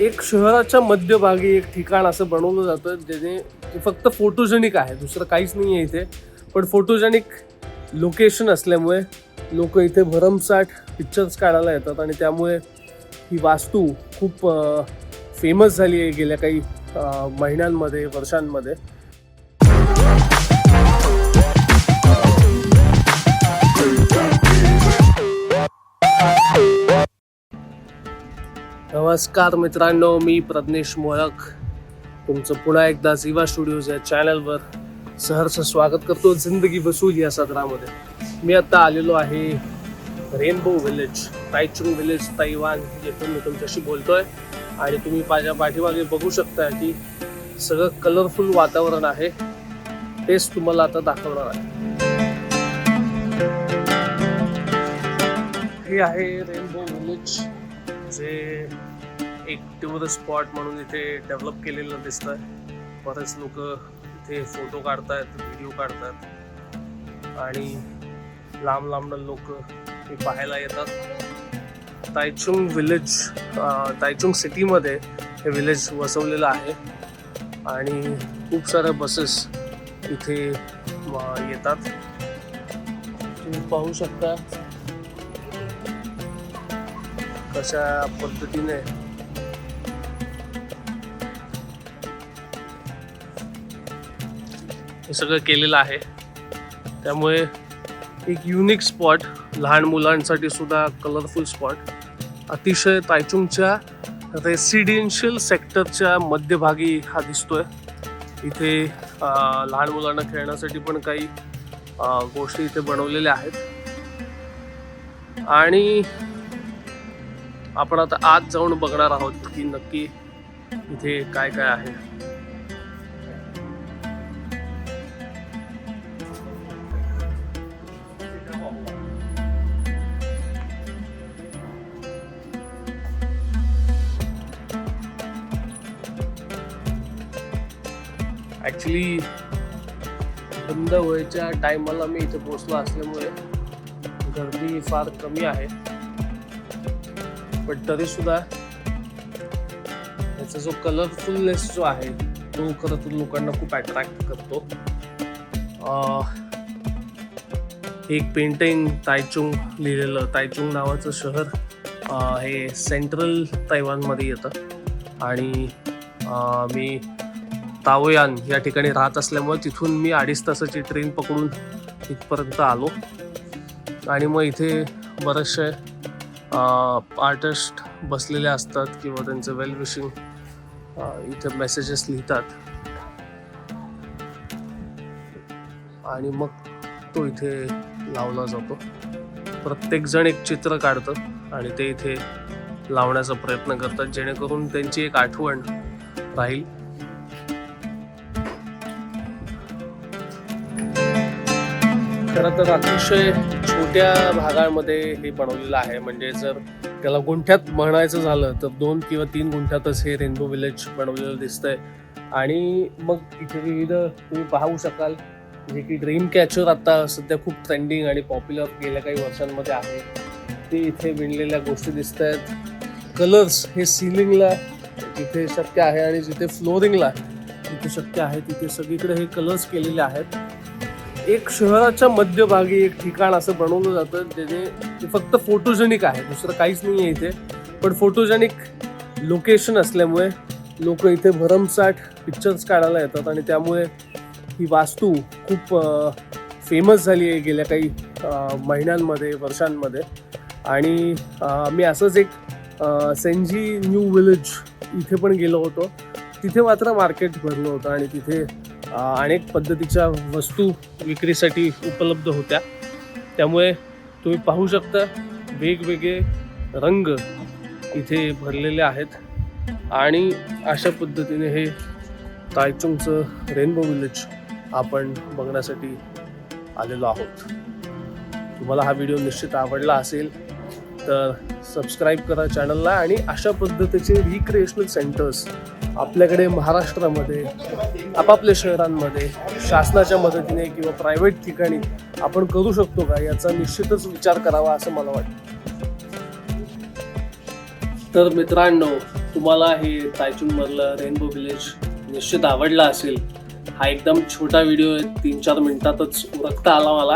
एक शहराच्या मध्यभागी एक ठिकाण असं बनवलं जातं ज्याने ते फक्त फोटोजेनिक आहे दुसरं काहीच नाही आहे इथे. पण फोटोजेनिक लोकेशन असल्यामुळे लोक इथे भरमसाठ पिक्चर्स काढायला येतात आणि त्यामुळे ही वास्तू खूप फेमस झाली आहे गेल्या काही महिन्यांमध्ये वर्षांमध्ये. नमस्कार मित्रांनो मी प्रज्ञेश मोळक तुमचं पुन्हा एकदा झिवा स्टुडिओज या चॅनलवर सहर्ष स्वागत करतो. जिंदगी वसूल या सदरामध्ये. मी आत्ता आलेलो आहे rainbow village Taichung village Taiwan येथून मी तुमच्याशी बोलतोय. आणि तुम्ही माझ्या पाठीमागे बघू शकता की सगळं कलरफुल वातावरण आहे. तेच तुम्हाला आता दाखवणार आहे. हे आहे रेनबो विलेज जे एक द स्पॉट म्हणून इथे डेव्हलप केलेलं दिसतंय. बरेच लोक इथे फोटो काढतायत व्हिडिओ काढतात. आणि लांब लांबनं लोक हे पाहायला येतात. तायचुंग विलेज तायचुंग सिटीमध्ये हे विलेज वसवलेलं आहे. आणि खूप साऱ्या बसेस इथे येतात. तुम्ही पाहू शकता. कशा पद्धतीने. हे सगळं केलेलं आहे. त्यामुळे एक युनिक स्पॉट लहान मुलांसाठी सुद्धा कलरफुल स्पॉट अतिशय तायचुंगच्या रेसिडेन्शियल सेक्टरच्या मध्यभागी हा दिसतोय. इथे लहान मुलांना खेळण्यासाठी पण काही गोष्टी इथे बनवलेल्या आहेत. आणि आपण आता आत जाऊन बघणार आहोत की नक्की इथे काय काय आहे. ऍक्च्युली बंद व्हायच्या टायमाला मी इथे पोहोचलो असल्यामुळे गर्दी फार कमी आहे. पण तरी सुद्धा याचा जो कलरफुलनेस जो आहे तो खरं तर लोकांना खूप अट्रॅक्ट करतो. एक पेंटिंग तायचुंग लिहिलेलं तायचुंग नावाचं शहर हे सेंट्रल तैवानमध्ये येतं. आणि मी तावयान या ठिकाणी राहत असल्यामुळे तिथून मी अडीच तासाची ट्रेन पकडून इथपर्यंत आलो. आणि मग इथे बरेचसे आर्टिस्ट बसलेले असतात किंवा त्यांचं वेल विशिंग इथे मेसेजेस लिहितात. आणि मग तो इथे लावला जातो. प्रत्येकजण एक चित्र काढतं आणि ते इथे लावण्याचा प्रयत्न करतात जेणेकरून त्यांची एक आठवण राहील. खरं तर अतिशय छोट्या भागामध्ये हे बनवलेलं आहे. म्हणजे जर त्याला गुंठ्यात म्हणायचं झालं तर दोन किंवा तीन गुंठ्यातच हे रेनबो विलेज बनवलेलं दिसतंय. आणि मग इथे विविध तुम्ही पाहू शकाल जे की ड्रीम कॅचर आता सध्या खूप ट्रेंडिंग आणि पॉप्युलर गेल्या काही वर्षांमध्ये आहे. ते इथे विणलेल्या गोष्टी दिसत आहेत कलर्स हे सिलिंगला जिथे शक्य आहे आणि जिथे फ्लोरिंगला जिथे शक्य आहे तिथे सगळीकडे हे कलर्स केलेले आहेत. एक शहराच्या मध्यभागी एक ठिकाण असं बनवलं जातं जे ते फक्त फोटोजेनिक आहे. दुसरं काहीच नाही आहे इथे. पण फोटोजेनिक लोकेशन असल्यामुळे लोक इथे भरमसाठ पिक्चर्स काढायला येतात आणि त्यामुळे ही वास्तू खूप फेमस झाली आहे गेल्या काही महिन्यांमध्ये वर्षांमध्ये. आणि मी असंच एक सेंजी न्यू विलेज इथे पण गेलो होतो. तिथे मात्र मार्केट भरलं होतं आणि तिथे अनेक पद्धतीच्या वस्तू विक्रीसाठी उपलब्ध होत्या. त्यामुळे तुम्ही पाहू शकता वेगवेगळे रंग इथे भरलेले आहेत. आणि अशा पद्धतीने हे तायचुंगचं रेनबो विलेज आपण बघण्यासाठी आलेलो आहोत. तुम्हाला हा व्हिडिओ निश्चित आवडला असेल तर सबस्क्राईब करा चॅनलला आणि अशा पद्धतीचे रिक्रिएशनल सेंटर्स आपल्याकडे महाराष्ट्रामध्ये आपापल्या शहरांमध्ये शासनाच्या मदतीने किंवा प्रायव्हेट ठिकाणी आपण करू शकतो का? याचा निश्चितच विचार करावा असं मला वाटतं. तर मित्रांनो तुम्हाला हे तायचुंगमधलं रेनबो विलेज निश्चित आवडला असेल. हा एकदम छोटा व्हिडिओ आहे तीन चार मिनिटातच उरकता आला मला.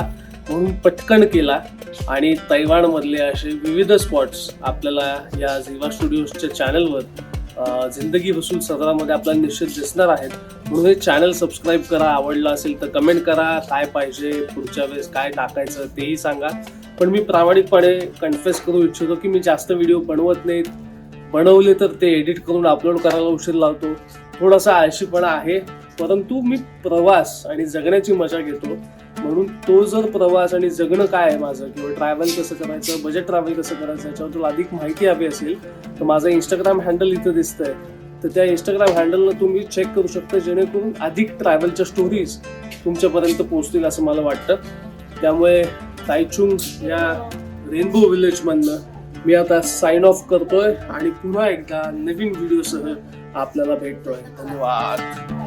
म्हणून पटकन केला आणि तैवानमधले असे विविध स्पॉट्स आपल्याला या झिवा स्टुडिओजच्या चॅनलवर जिंदगी वसूल सदरामध्ये आपल्याला निश्चित दिसणार आहेत. म्हणून हे चॅनल सबस्क्राईब करा आवडलं असेल तर कमेंट करा काय पाहिजे पुढच्या वेळेस काय टाकायचं तेही सांगा. पण मी प्रामाणिकपणे कन्फेस करू इच्छितो की मी जास्त व्हिडिओ बनवत नाहीत. बनवले तर ते एडिट करून अपलोड करायला उशीर लावतो. थोडासा आळशीपणा आहे. परंतु मी प्रवास आणि जगण्याची मजा घेतो. म्हणून तो जर प्रवास आणि जगणं काय आहे माझं किंवा ट्रॅव्हल कसं करायचं बजेट ट्रॅव्हल कसं करायचं याच्यावर तुला अधिक माहिती हवी असेल तर माझं इंस्टाग्राम हँडल इथं दिसतंय. तर त्या इंस्टाग्राम हँडलला तुम्ही चेक करू शकता जेणेकरून अधिक ट्रॅव्हलच्या स्टोरीज तुमच्यापर्यंत पोहोचतील असं मला वाटतं. त्यामुळे तायचुंग या रेनबो विलेजमधनं मी आता साइन ऑफ करतोय आणि पुन्हा एकदा नवीन व्हिडिओसह आपल्याला भेटतोय. धन्यवाद.